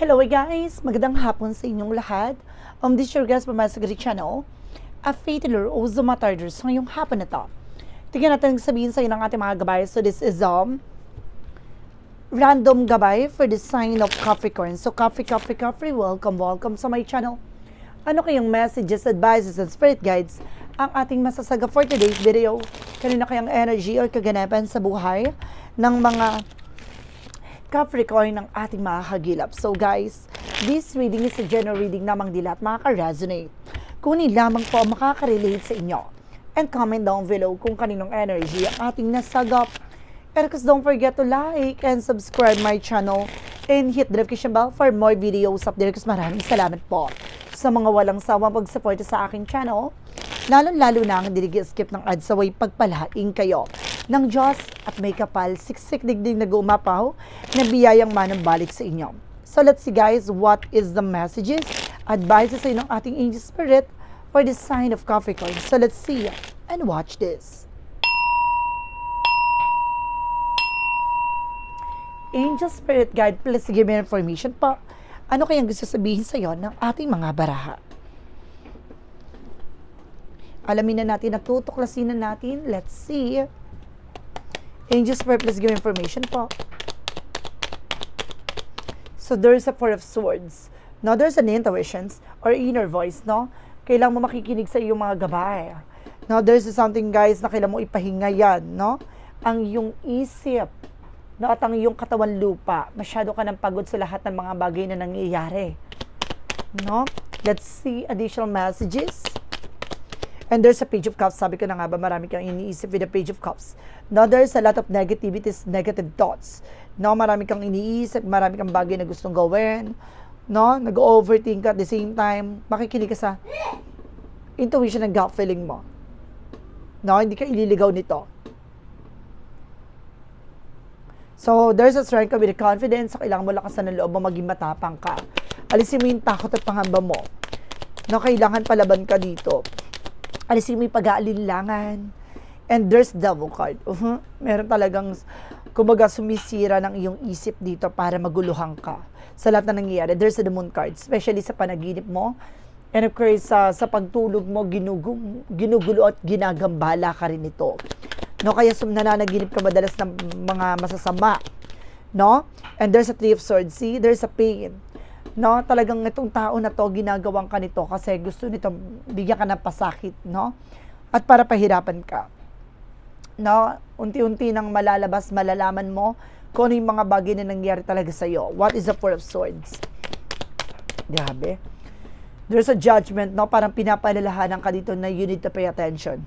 Hello guys! Magandang hapon sa inyong lahat. Um, this is your guest from my channel. A fatalor o Zumatarders sa ngayong hapon na to. Tingnan natin sabihin sa inyo ng ating mga gabay. So this is um, random gabay for the sign of Capricorn. So Capri, Capri, Capri, welcome, welcome sa my channel. Ano kayong messages, advices, and spirit guides ang ating masasaga for today's video? Kanina kayang energy or kaganapan sa buhay ng mga Capricorn ng ating mga kagilap. So guys, this reading is a general reading namang dila at makaka-resonate. Kunin lamang po ang makaka-relate sa inyo. And comment down below kung kaninong energy ang ating nasagap. And of course, don't forget to like and subscribe my channel and hit the notification bell for more videos update. Kasi maraming salamat po sa mga walang sawang pag-support sa aking channel. Lalong-lalo na ang hindi skip ng ads away pagpalaing kayo ng Diyos at may kapal, siksik digdig na gumapaw na biyayang manang balik sa inyo. So let's see guys, what is the messages, advices sa inyong ating angel spirit for the sign of Capricorn. So let's see and watch this. Angel Spirit Guide, please give me information po. Ano kayang gusto sabihin sa iyo ng ating mga baraha? Alamin na natin, natutuklasin na natin. Let's see. Angel Spirit, please give information po. So there's a Four of Swords. Now there's an intuitions or inner voice, no? Kailangan mo makikinig sa iyong mga gabay. Now there's something guys na kailangan mo ipahinga yan, no? Ang iyong isip, no? At ang iyong katawan lupa. Masyado ka ng pagod sa lahat ng mga bagay na nangyayari. No? Let's see additional messages. And there's a page of cups. Sabi ko na nga ba, marami kang iniisip with a page of cups. Now, there's a lot of negativities, negative thoughts. No, marami kang iniisip, marami kang bagay na gustong gawin. No, nag-overthink at the same time, makikinig ka sa intuition and gut feeling mo. No, hindi ka ililigaw nito. So, there's a strength with confidence. Kailangan mo lakasan ng loob mo, maging matapang ka. Alisin mo yung takot at pangamba mo. No, kailangan palaban ka dito alisin mo yung pag-aalinlangan. And there's devil card. Uh-huh. Meron talagang, kumbaga, sumisira ng iyong isip dito para maguluhan ka sa lahat na nangyayari. There's the moon card, especially sa panaginip mo. And of course, sa, sa pagtulog mo, ginugu, ginugulo at ginagambala ka rin ito. No, kaya sum nananaginip ka madalas ng mga masasama. No? And there's a three of swords. See, there's a pain no? Talagang itong tao na to ginagawang ka nito kasi gusto nito bigyan ka ng pasakit, no? At para pahirapan ka. No? Unti-unti nang malalabas, malalaman mo kung ano yung mga bagay na nangyari talaga sa iyo. What is the Four of Swords? Grabe. There's a judgment, no? Parang pinapalalahanan ka dito na you need to pay attention.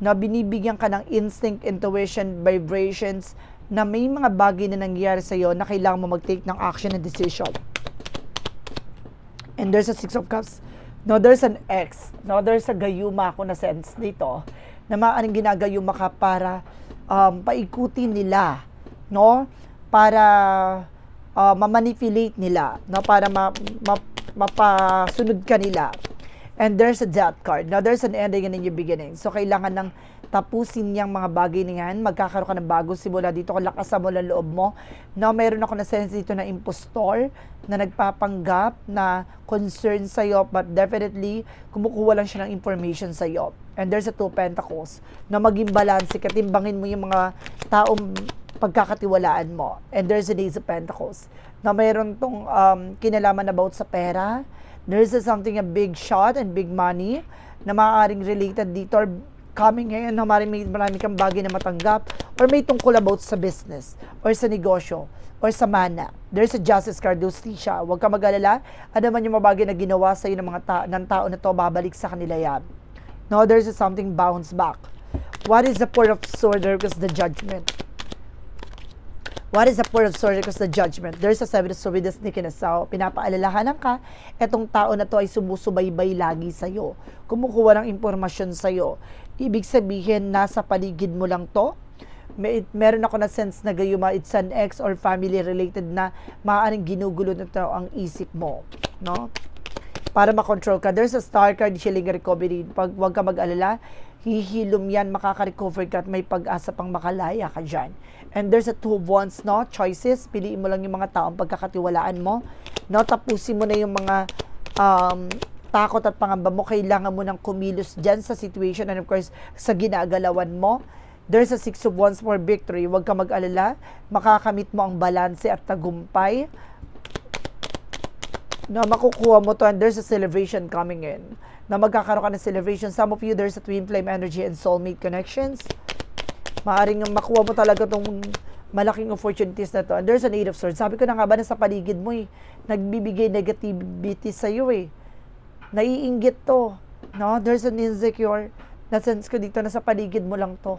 Na binibigyan ka ng instinct, intuition, vibrations, na may mga bagay na nangyari sa iyo na kailangan mo mag-take ng action and decision and there's a Six of Cups. No, there's an X. No, there's a gayuma ako na sense dito na maaaring ginagayuma ka para um, paikutin nila, no? Para uh, mamanipulate nila, no? Para ma, ma, mapasunod ka nila. And there's a death card. Now, there's an ending and a new beginning. So, kailangan ng tapusin niyang mga bagay na yan. Magkakaroon ka ng bagong simula dito. Kung lakasan mo lang loob mo. Now, meron ako na sense dito na impostor na nagpapanggap na concern sa'yo but definitely kumukuha lang siya ng information sa'yo. And there's a two pentacles na maging balance. Katimbangin mo yung mga taong pagkakatiwalaan mo. And there's a Ace of Pentacles na mayroon tong um, kinalaman about sa pera, there's a something a big shot and big money na maaaring related dito or coming ngayon na marami, may marami kang bagay na matanggap or may tungkol about sa business or sa negosyo or sa mana. There's a justice card, justicia. Huwag ka mag-alala. Ano man yung mga bagay na ginawa sa iyo ng mga ta- ng tao na to, babalik sa kanila yan. No, there's a something bounce back. What is the Four of Swords? Because the judgment. What is the Four of Swords? Because the judgment. There's a Seven of Swords with sneaking so, pinapaalalahanan ka, etong tao na to ay sumusubaybay lagi sa'yo. Kumukuha ng impormasyon sa'yo. Ibig sabihin, nasa paligid mo lang to, may, meron ako na sense na gayuma it's an ex or family related na maaaring ginugulo na to ang isip mo. No? Para makontrol ka. There's a star card, healing recovery. Pag wag ka mag-alala, hihilom yan, makaka-recover ka at may pag-asa pang makalaya ka dyan. And there's a two of wands, no? Choices. Piliin mo lang yung mga taong pagkakatiwalaan mo. No, tapusin mo na yung mga um, takot at pangamba mo. Kailangan mo ng kumilos dyan sa situation and of course, sa ginagalawan mo. There's a six of wands for victory. Huwag ka mag-alala. Makakamit mo ang balanse at tagumpay na makukuha mo to and there's a celebration coming in na magkakaroon ka ng celebration. Some of you, there's a twin flame energy and soulmate connections. Maaring makuha mo talaga tong malaking opportunities na to. And there's an eight of swords. Sabi ko na nga ba na sa paligid mo eh, nagbibigay negativity sa iyo eh. Naiinggit to. No? There's an insecure. Na-sense ko dito na sa paligid mo lang to.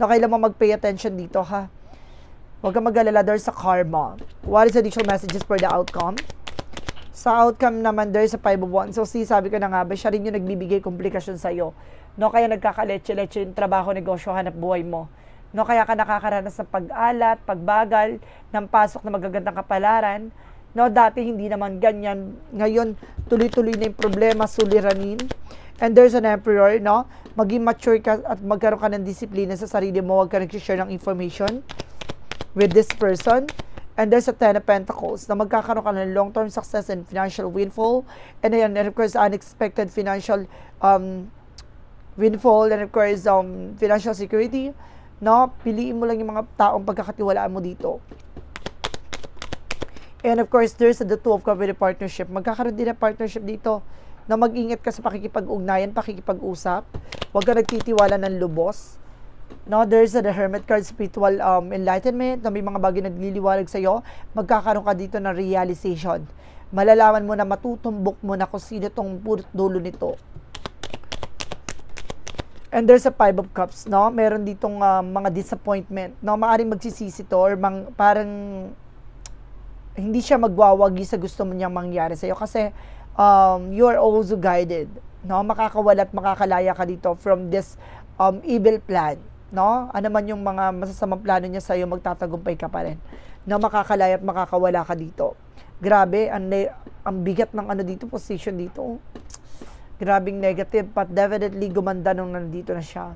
Na kailangan mo mag-pay attention dito ha. Huwag kang mag-alala, there's a karma. What is additional messages for the outcome? Sa outcome naman, there's a five of wands. So, see, sabi ko na nga ba, siya rin yung nagbibigay komplikasyon sa'yo. No, kaya nagkakaletse-letse yung trabaho, negosyo, hanap buhay mo. No, kaya ka nakakaranas ng pag-alat, pagbagal, ng pasok na magagandang kapalaran. No, dati hindi naman ganyan. Ngayon, tuloy-tuloy na yung problema, suliranin. And there's an emperor, no? Maging mature ka at magkaroon ka ng disiplina sa sarili mo. Huwag ka nag-share ng information with this person. And there's a Ten of Pentacles na magkakaroon ka ng long-term success and financial windfall. And then, and of course, unexpected financial um, windfall and of course, um, financial security. No? Piliin mo lang yung mga taong pagkakatiwalaan mo dito. And of course, there's the two of a partnership. Magkakaroon din ng partnership dito na mag-ingat ka sa pakikipag-ugnayan, pakikipag-usap. Huwag ka nagtitiwala ng lubos. No, there's a the hermit card spiritual um, enlightenment na may mga bagay na nagliliwanag sa iyo. Magkakaroon ka dito ng realization. Malalaman mo na matutumbok mo na kung sino tong dulo nito. And there's a five of cups, no? Meron ditong um, mga disappointment, no? Maaring magsisisi to or mang, parang hindi siya magwawagi sa gusto mo niyang mangyari sa iyo kasi um, you are also guided, no? Makakawala at makakalaya ka dito from this um, evil plan, no? Ano man yung mga masasamang plano niya sa iyo, magtatagumpay ka pa rin. No, makakalaya at makakawala ka dito. Grabe, ang, ang bigat ng ano dito, position dito. Grabing negative, but definitely gumanda nung nandito na siya.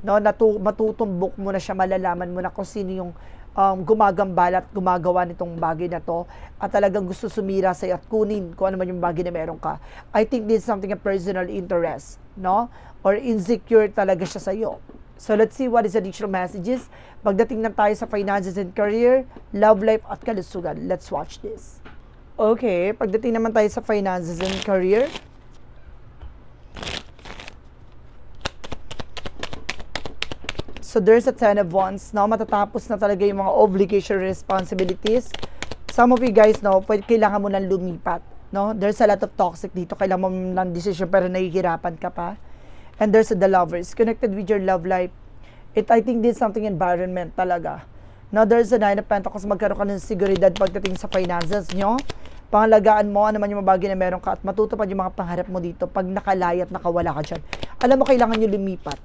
No, natu- matutumbok mo na siya, malalaman mo na kung sino yung um, gumagambala at gumagawa nitong bagay na to at talagang gusto sumira sa'yo at kunin kung ano man yung bagay na meron ka. I think this is something a personal interest, no? Or insecure talaga siya sa'yo. So let's see what is additional messages. Pagdating na tayo sa finances and career, love life at kalusugan. Let's watch this. Okay, pagdating naman tayo sa finances and career, So there's a ten of wands na matatapos na talaga yung mga obligation responsibilities. Some of you guys know, pwede, kailangan mo nang lumipat. No? There's a lot of toxic dito. Kailangan mo ng decision pero nahihirapan ka pa. And there's the lovers connected with your love life. It, I think is something environment talaga. Now, there's a nine of pentacles. Magkaroon ka ng seguridad pagdating sa finances nyo. Pangalagaan mo, ano man yung mga na meron ka at matutupad yung mga pangarap mo dito pag nakalaya at nakawala ka dyan. Alam mo, kailangan nyo lumipat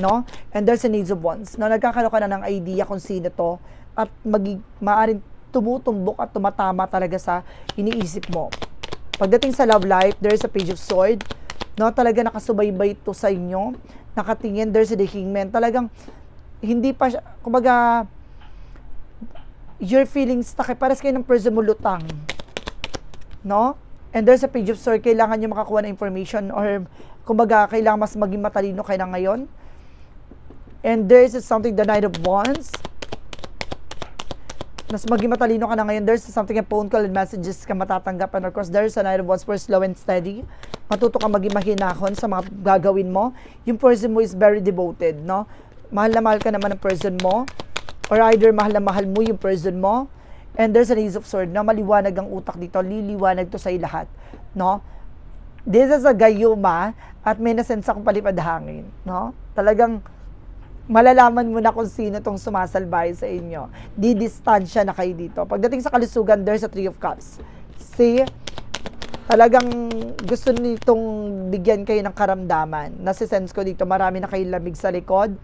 no? And there's a needs of wants. No, nagkakaroon ka na ng idea kung sino to at magig maaring tumutumbok at tumatama talaga sa iniisip mo. Pagdating sa love life, there's a page of sword. No, talaga nakasubaybay to sa inyo. Nakatingin, there's the hangman. Talagang hindi pa siya, kumbaga, your feelings stuck. Paras kayo ng person mo lutang. No? And there's a page of sword. Kailangan nyo makakuha ng information or kumbaga, kailangan mas maging matalino kayo na ngayon And there's something, the Knight of Wands. Mas maging matalino ka na ngayon. There's something, a phone call and messages ka matatanggap. And of course, there's a Knight of Wands for slow and steady. Matuto ka maging mahinahon sa mga gagawin mo. Yung person mo is very devoted, no? Mahal na mahal ka naman ng person mo. Or either mahal na mahal mo yung person mo. And there's an Ace of Sword na maliwanag ang utak dito. Liliwanag to sa lahat, no? This is a gayuma at may nasensa akong palipad hangin, no? Talagang malalaman mo na kung sino tong sumasalbay sa inyo. Didistansya na kayo dito. Pagdating sa kalusugan, there's a Three of Cups. See? Talagang gusto nitong bigyan kayo ng karamdaman. Nasisense ko dito, marami na kayong lamig sa likod.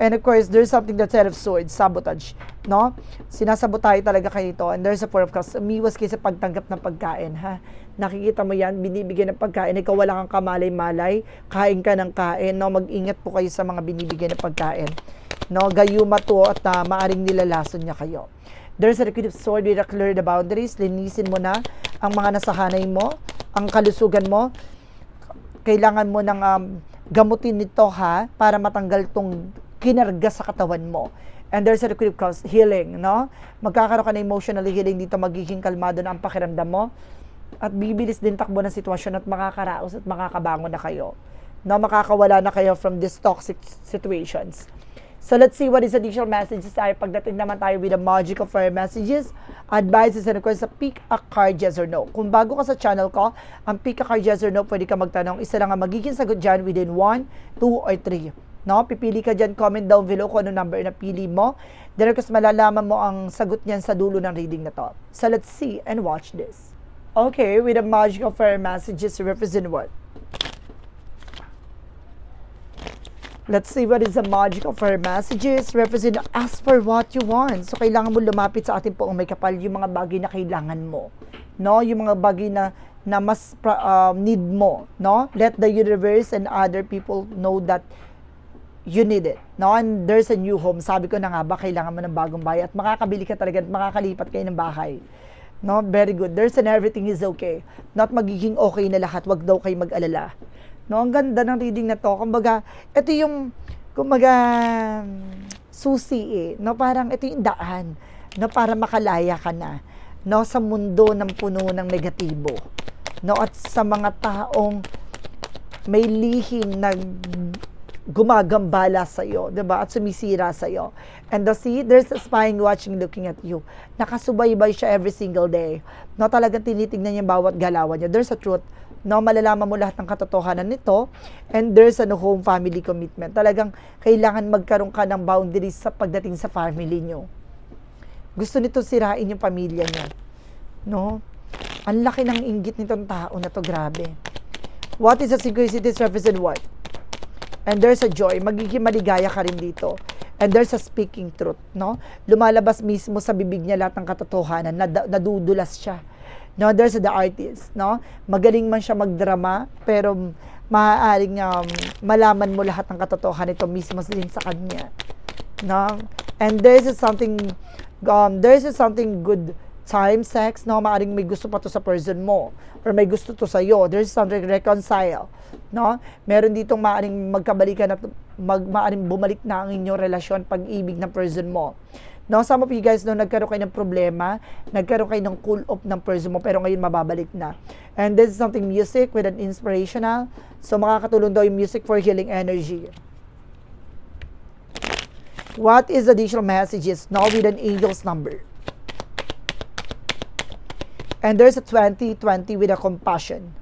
And of course, there's something that's Ten of Swords, sabotage. No? Sinasabotahe talaga kayo ito. And there's a Four of Cups. Umiwas kayo sa pagtanggap ng pagkain, ha? Nakikita mo yan, binibigyan ng pagkain. Ikaw wala kang kamalay-malay, kain ka ng kain. No? Mag-ingat po kayo sa mga binibigyan ng pagkain. No? Gayuma to at uh, maaring nilalason niya kayo. There's a liquid sword with a clear the boundaries. Linisin mo na ang mga nasahanay mo, ang kalusugan mo. Kailangan mo ng um, gamutin nito ha para matanggal tong kinarga sa katawan mo. And there's a liquid cause healing, no? Magkakaroon ka ng emotionally healing dito, magiging kalmado na ang pakiramdam mo. At bibilis din takbo ng sitwasyon at makakaraos at makakabangon na kayo. No, makakawala na kayo from these toxic situations. So let's see what is additional messages tayo pagdating naman tayo with the magical fire messages, advices and of sa pick a card yes or no. Kung bago ka sa channel ko, ang pick a card yes or no, pwede ka magtanong. Isa lang ang magiging sagot dyan within 1, 2, or 3. No? Pipili ka dyan, comment down below kung ano number na pili mo. Then of course, malalaman mo ang sagot niyan sa dulo ng reading na to. So let's see and watch this. Okay, with the magical fire messages represent what? Let's see what is the magical fire messages represent ask for what you want. So kailangan mo lumapit sa ating poong may kapal yung mga bagay na kailangan mo. No, yung mga bagay na na mas uh, need mo, no? Let the universe and other people know that you need it. No? And there's a new home. Sabi ko na nga ba, kailangan mo ng bagong bahay at makakabili ka talaga at makakalipat kayo ng bahay. No? Very good. There's an everything is okay. Not magiging okay na lahat. Wag daw kayo mag-alala. No? Ang ganda ng reading na to. Kumbaga, ito yung, kumbaga, susi eh. No? Parang ito yung daan. No? Para makalaya ka na. No? Sa mundo ng puno ng negatibo. No? At sa mga taong may lihim na gumagambala sa iyo, 'di ba? At sumisira sa iyo. And the see, there's a spying watching looking at you. Nakasubaybay siya every single day. No, talagang tinitingnan niya bawat galawan niya. There's a truth. No, malalaman mo lahat ng katotohanan nito. And there's a no home family commitment. Talagang kailangan magkaroon ka ng boundaries sa pagdating sa family niyo. Gusto nito sirain yung pamilya niya. No? Ang laki ng inggit nitong tao na to, grabe. What is the synchronicities represent what? And there's a joy. Magiging maligaya ka rin dito. And there's a speaking truth, no? Lumalabas mismo sa bibig niya lahat ng katotohanan. Nad- nadudulas siya. No, there's the artist, no? Magaling man siya magdrama, pero maaaring um, malaman mo lahat ng katotohanan nito mismo din sa kanya. No? And there's something um, there's something good time sex, no? Maaring may gusto pa to sa person mo or may gusto to sa iyo. There's something reconcile, no? Meron ditong maaring magkabalikan at mag maaring bumalik na ang inyong relasyon, pag-ibig ng person mo. No, some of you guys no nagkaroon kayo ng problema, nagkaroon kayo ng cool off ng person mo pero ngayon mababalik na. And this is something music with an inspirational. So makakatulong daw yung music for healing energy. What is additional messages now with an angel's number? And there's a 2020 with a compassion.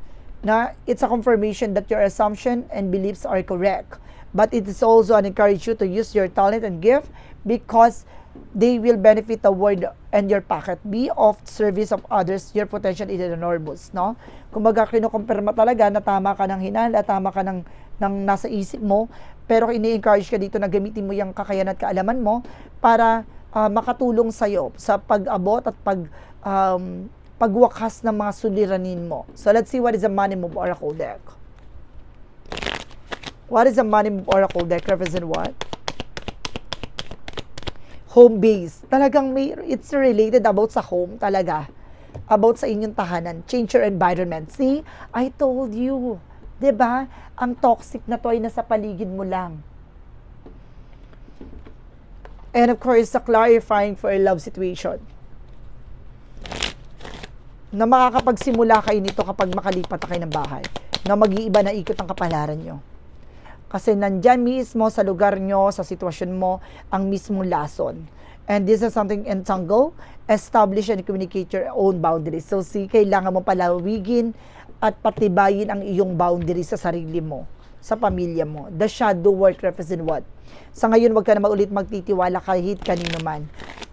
Na it's a confirmation that your assumption and beliefs are correct. But it is also an encourage you to use your talent and gift because they will benefit the world and your pocket. Be of service of others, your potential is enormous, no? Kumbaga, kinukumpirma talaga na tama ka ng hinala, tama ka ng, ng nasa isip mo, pero ini-encourage ka dito na gamitin mo yung kakayanan at kaalaman mo para uh, makatulong sa'yo sa pag-abot at pag um, pagwakas ng mga suliranin mo. So let's see what is the money move oracle deck. What is the money move oracle deck represent what? Home base. Talagang may, it's related about sa home talaga. About sa inyong tahanan. Change your environment. See, I told you. ba? Ang toxic na to ay nasa paligid mo lang. And of course, sa clarifying for a love situation na makakapagsimula kayo nito kapag makalipat na kayo ng bahay. Na mag-iiba na ikot ang kapalaran nyo. Kasi nandyan mismo sa lugar nyo, sa sitwasyon mo, ang mismong lason. And this is something entangle, establish and communicate your own boundaries. So, si kailangan mo palawigin at patibayin ang iyong boundaries sa sarili mo, sa pamilya mo. The shadow work represent what? Sa ngayon, wag ka na maulit magtitiwala kahit kanino man.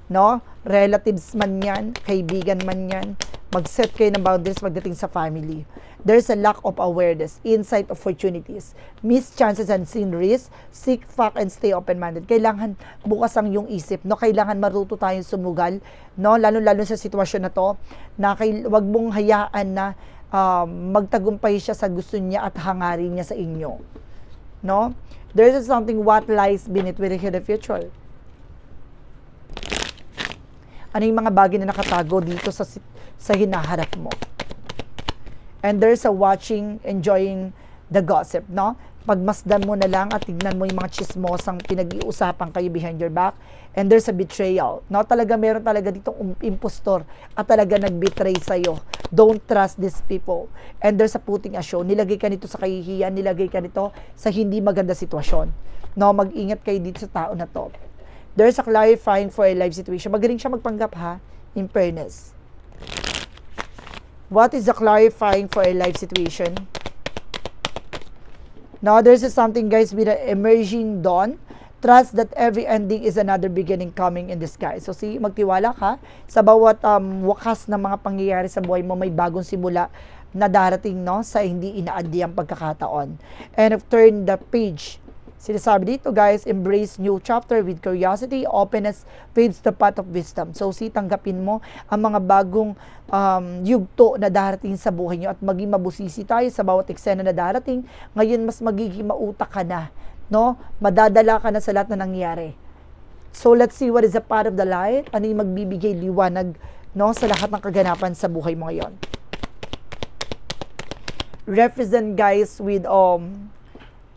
No? Relatives man yan, kaibigan man yan, mag-set kayo ng boundaries pagdating sa family. There's a lack of awareness, insight opportunities, missed chances and seen risks, seek fact and stay open-minded. Kailangan bukas ang yung isip, no? Kailangan maruto tayong sumugal, no? Lalo-lalo sa sitwasyon na to, na kay, wag mong hayaan na um, magtagumpay siya sa gusto niya at hangarin niya sa inyo. No? There's something what lies beneath with the future. Ano yung mga bagay na nakatago dito sa, sa hinaharap mo. And there's a watching, enjoying the gossip, no? Pagmasdan mo na lang at tignan mo yung mga chismosang pinag-iusapan kayo behind your back. And there's a betrayal. No, talaga meron talaga dito um, impostor at talaga nag-betray sa'yo. Don't trust these people. And there's a putting a show. Nilagay ka nito sa kahihiyan, nilagay ka nito sa hindi maganda sitwasyon. No, mag-ingat kayo dito sa tao na to. There's a clarifying for a life situation. Magaling siya magpanggap ha, in fairness. What is the clarifying for a life situation? Now, there's something, guys, with an emerging dawn. Trust that every ending is another beginning coming in the sky. So, si magtiwala ka sa bawat um, wakas ng mga pangyayari sa buhay mo, may bagong simula na darating no sa hindi inaadi ang pagkakataon. And if turn the page Sinasabi dito guys, embrace new chapter with curiosity, openness paves the path of wisdom. So si tanggapin mo ang mga bagong um, yugto na darating sa buhay nyo at maging mabusisi tayo sa bawat eksena na darating. Ngayon mas magiging mautak ka na, no? Madadala ka na sa lahat na nangyari. So let's see what is a part of the light. Ano yung magbibigay liwanag no, sa lahat ng kaganapan sa buhay mo ngayon. Represent guys with um,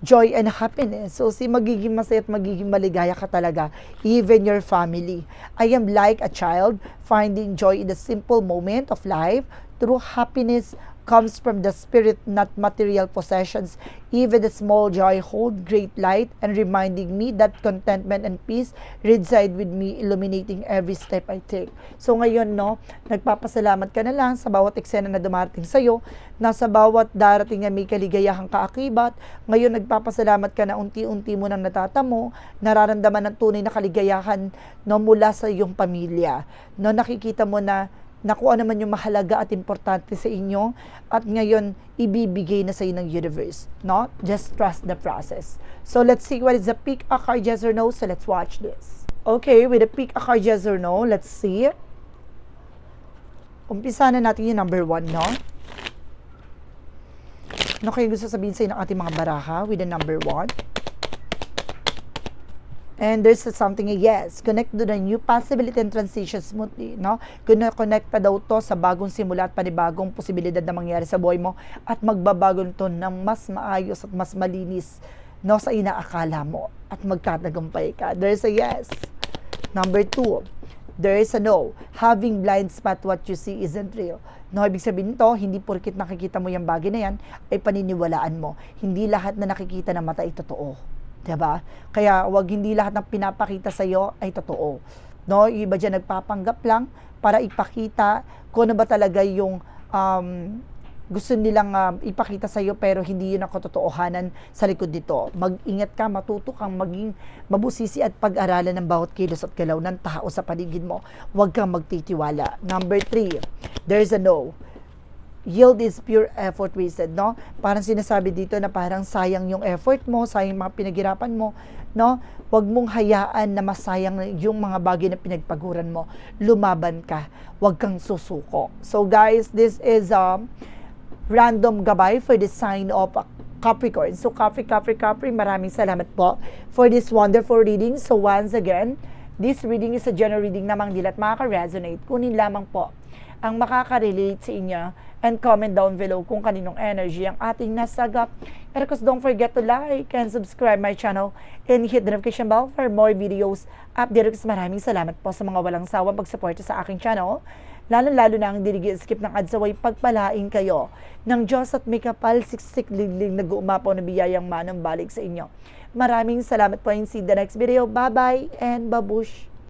joy and happiness. So, si magiging masaya at magiging maligaya ka talaga, even your family. I am like a child, finding joy in the simple moment of life. True happiness comes from the spirit, not material possessions. Even the small joy hold great light and reminding me that contentment and peace reside with me, illuminating every step I take. So ngayon, no, nagpapasalamat ka na lang sa bawat eksena na dumarating sa'yo, na sa bawat darating na may kaligayahang kaakibat, ngayon nagpapasalamat ka na unti-unti mo nang natatamo, nararamdaman ng tunay na kaligayahan no, mula sa iyong pamilya. No, nakikita mo na na kung ano man yung mahalaga at importante sa inyo at ngayon ibibigay na sa inyo ng universe. No? Just trust the process. So let's see what is the pick a card yes or no. So let's watch this. Okay, with the pick a card yes or no, let's see. Umpisa na natin yung number one, no? Ano kayo gusto sabihin sa inyo ng ating mga baraha with the number one? And there's something, yes, connect to the new possibility and transition smoothly, no? Connect ka daw to sa bagong simula at panibagong posibilidad na mangyari sa buhay mo at magbabago to ng mas maayos at mas malinis, no, sa inaakala mo at magtatagumpay ka. There's a yes. Number two, there is a no. Having blind spot what you see isn't real. No, ibig sabihin nito, hindi porkit nakikita mo yung bagay na yan, ay paniniwalaan mo. Hindi lahat na nakikita ng mata ay totoo. 'Di ba? Kaya wag hindi lahat ng pinapakita sa iyo ay totoo. No, yung iba diyan nagpapanggap lang para ipakita kung ano ba talaga yung um, gusto nilang um, ipakita sa iyo pero hindi yun ang katotohanan sa likod nito. Mag-ingat ka, matuto kang maging mabusisi at pag-aralan ng bawat kilos at galaw ng tao sa paligid mo. Huwag kang magtitiwala. Number three, there's a no yield is pure effort wasted, no? Parang sinasabi dito na parang sayang yung effort mo, sayang mga pinaghirapan mo, no? Huwag mong hayaan na masayang yung mga bagay na pinagpaguran mo. Lumaban ka. Huwag kang susuko. So guys, this is a um, random gabay for the sign of Capricorn. So Capri, Capri, Capri, maraming salamat po for this wonderful reading. So once again, this reading is a general reading namang dilat makaka-resonate. Kunin lamang po ang makaka-relate sa inyo and comment down below kung kaninong energy ang ating nasagap. And of course, don't forget to like and subscribe my channel and hit the notification bell for more videos. Update ko maraming salamat po sa mga walang sawang pagsuporta sa aking channel. Lalo-lalo na ang dirigi skip ng adsaway pagpalain kayo ng Diyos at may kapal siksik liglig nag-uumapaw na biyayang manang balik sa inyo. Maraming salamat po and see the next video. Bye-bye and babush!